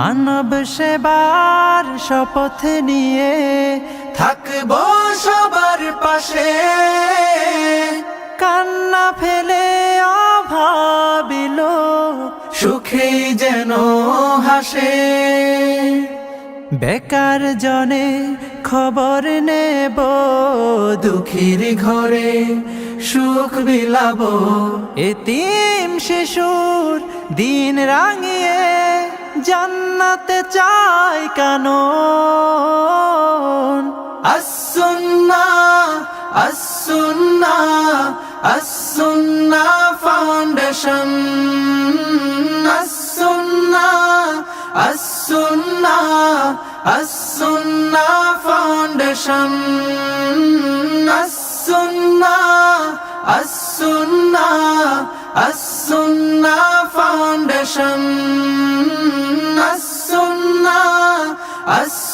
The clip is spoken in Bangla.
মানব সেবার শপথ নিয়ে থাকব সবার পাশে। কান্না ফেলে অভাবিল সুখে যেন হাসে। বেকার জনে খবর নেব, দুঃখীর ঘরে সুখ বিলাব এতিম শিশুর দিন রাঙিয়ে চাই কানন। Asunna Asunna Asunna foundation Asunna Asunna Asunna foundation Asunna Asunna Asunna foundation